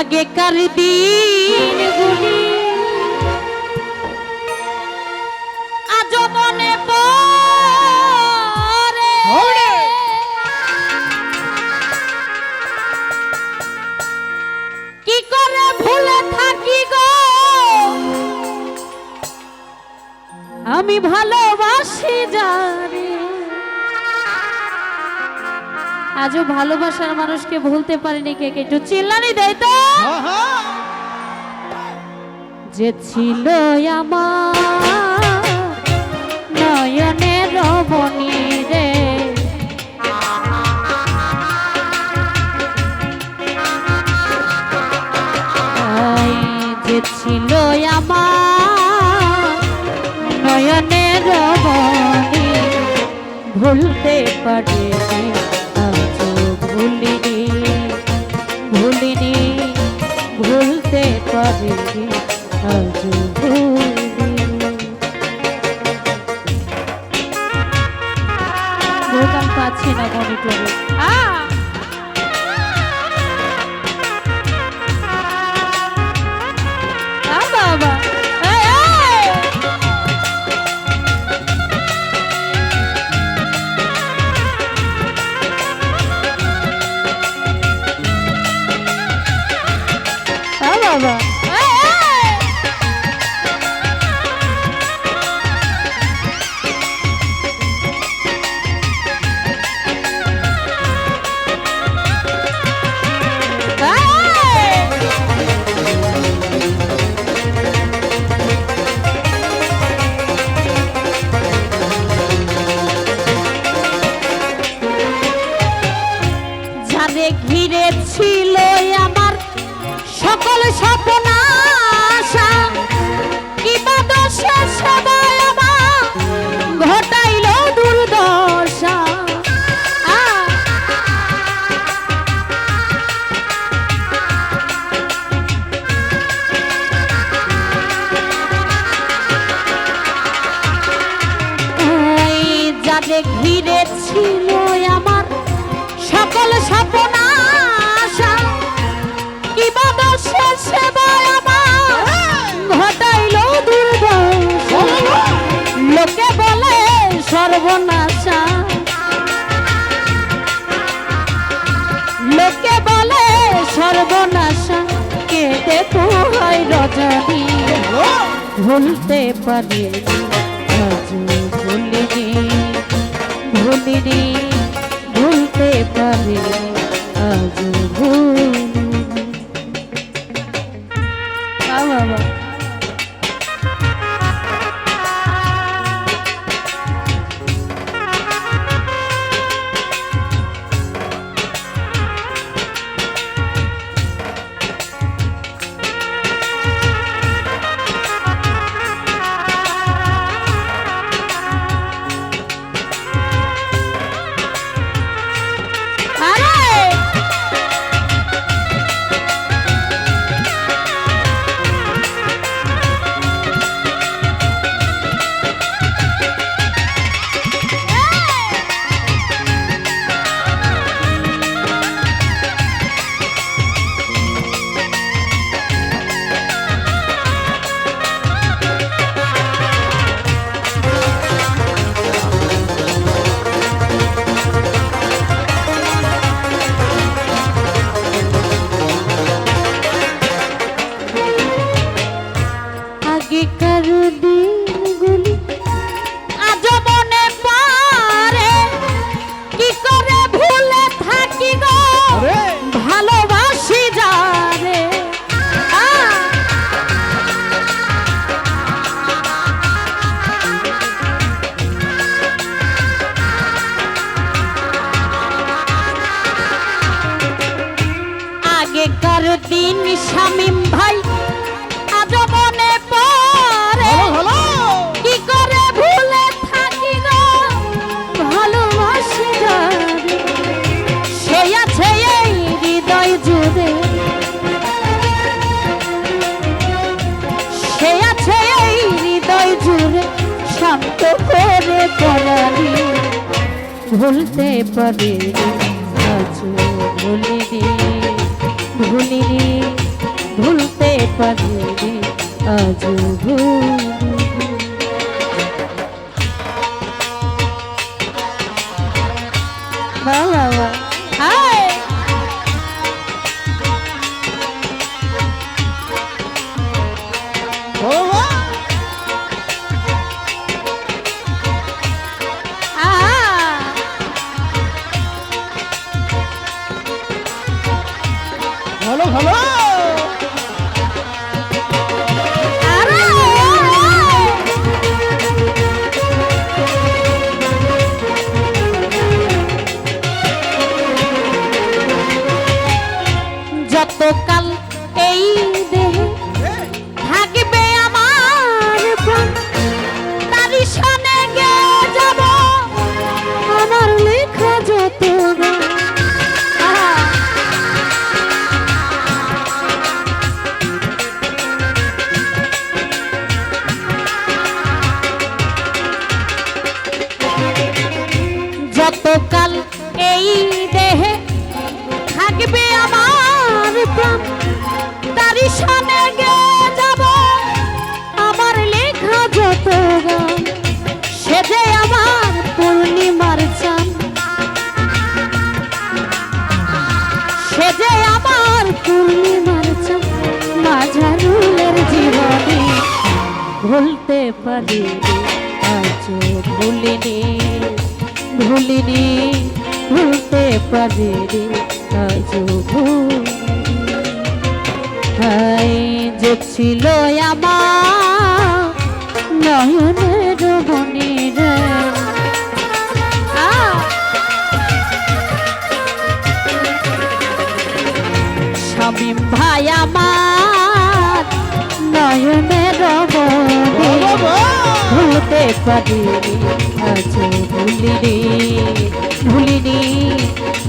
আগেকার দিনগুলি আজ মনে পড়ে। কি করে ভুলে থাকি গো? আমি ভালোবাসি জানি আজও ভালোবাসার মানুষকে ভুলতে পারিনি কে কে? একটু চিল্লানি দেয় তো। যে ছিল আমার নয়নের রে। যে ছিল আমার নয়নের ভুলতে পারি যারে ঘিরে ছিল আমার সকল স্বপ্ন আশা সেবায় আমার ঘটাইল দুর্দশা। লোকে বলে সর্বনাশা। লোকে বলে সর্বনাশা। কে দেখো হয় রজনী ভুলতে পারি আজ ভুলিনি ভুলিনি ভুলতে পারি আজ ভুলিনি ভুলতে পারি। ভুলিনি ভুলিনি ভুলতে পারি আজ ভুল বাহ ভালো যতকাল এই দেহে থাকবে আমার প্রাণ। তারই সনে গে যাব আমার লেখা যত গান, সে যে আমার পূর্ণিমার চান। সে যে আমার পূর্ণিমার চান। মাঝারুলের জীবনে ভুলতে পারি আজ ভুলিনি। ভুলিনি ভুলতে পারিনি রে আজ ভুলিনি হাই যে ছিল আমার নয়নের ভুলতে পারিনি, আজ ভুলিনি ভুলিনি,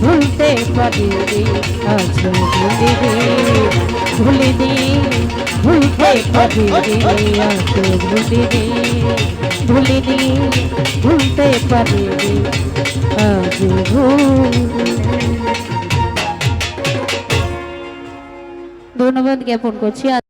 ভুলতে পারিনি, আজ ভুলিনি ভুলিনি, ভুলতে পারিনি, আজ ভুলিনি ভুলিনি, ভুলতে পারিনি, আজ ধন্যবাদ জ্ঞাপন করছি।